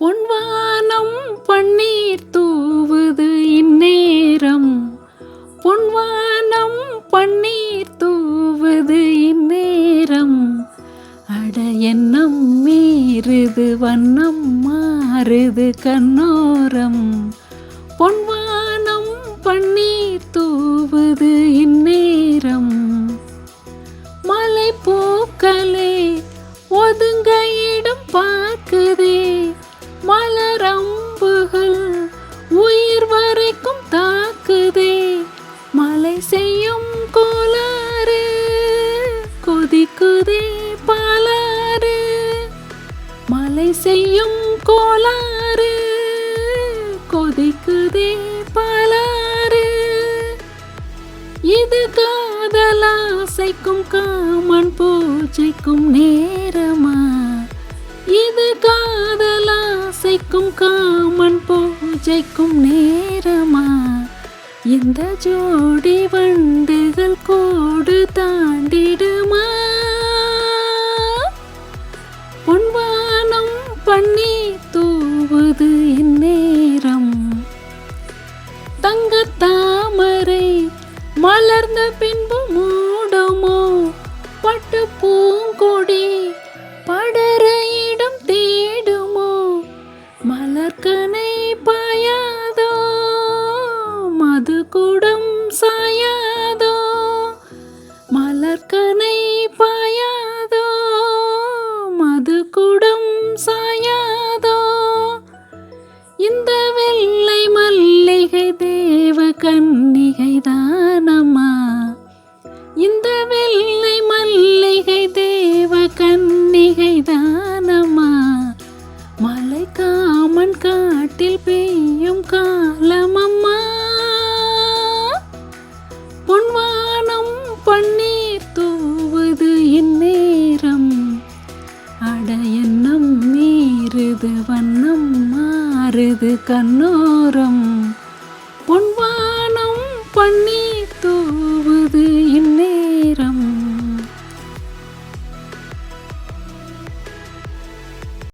பொன்வானம் பன்னீர் தூவுது இந்நேரம். பொன்வானம் பன்னீர் தூவுது இந்நேரம். அட எண்ணம் மீறுது வண்ணம் மாறுது கண்ணோரம். பொன்வானம் பன்னீர் தூவுது இந்நேரம். மலை பூக்களே ஒதுங்க இடம் பார்க்குது கொதிக்குதே பாலாறு. மலை செய்யும் கோளாறு. கொதிக்குதே பாலாறு. இது காதலாசைக்கும் காமன் பூஜைக்கும் நேரமா? இது காதலாசைக்கும் காமன் பூஜைக்கும் நேரமா? இந்த ஜோடி வண்டுகள் கோடு தாண்டிடு. தூவுது இந்நேரம் தங்க தாமரை மலர்ந்த பின்பு மூடமோ? பட்டு பூங்கொடி படர இடம் தேடுமோ? மலர்கனை பாயாதோ? மது குடம் சாயாதோ? மலர்கனை பாயாதோ? மது குடம் சாய மருது கண்ணோரம். பொன்வானம் பன்னீர்